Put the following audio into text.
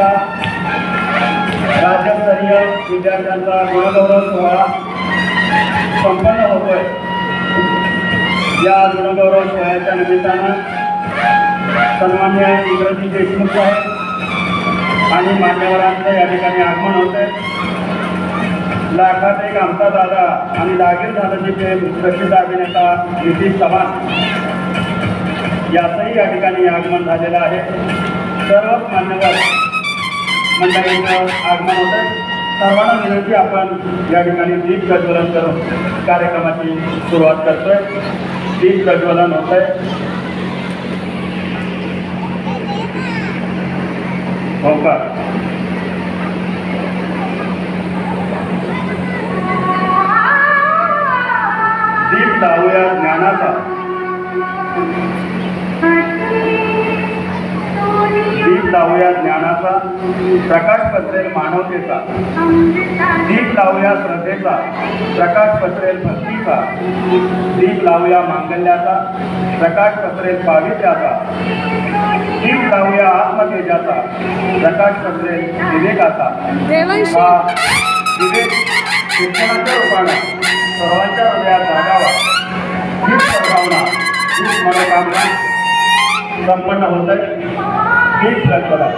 संयुक्त राज्यस्तरीय विद्यार्थ्यांचा गुणगौरव सोहळा संपन्न होतोय. या गुणगौरव सोहळ्याच्या निमित्तानं सन्मान्य इंग्रजी देशमुख साहेब आणि मान्यवरांचं या ठिकाणी आगमन होतंय. लाखात एक आमचा दादा आणि लागीर झाल्याचे प्रेम प्रसिद्ध अभिनेता नितीश चव्हाण याचंही या ठिकाणी आगमन झालेलं आहे. सर्वच मान्यवर मंडळींचं आगमन होतं. सर्वांना विनंती आपण या ठिकाणी दीप प्रज्वलन करून कार्यक्रमाची सुरुवात करतोय. दीप प्रज्वलन होत होतंय हो ओंकार दीप लावूया ज्ञानाचा. लावूया ज्ञानाचा. प्रकाश पसरेल मानवतेचा. दीप लावूया श्रद्धेचा. प्रकाश पसरेल भक्तीचा. दीप लावूया मांगल्याचा. प्रकाश पसरेल पावित्र्याचा. दीप लावूया आत्मतेजाचा. प्रकाश पसरेल विवेकाचा. हा विवेक शिक्षणाच्या रूपानं सर्वांच्या हृदयात जागावा. हीच सद्भावना हीच मनोकामना संपन्न होत आहे 元起だった。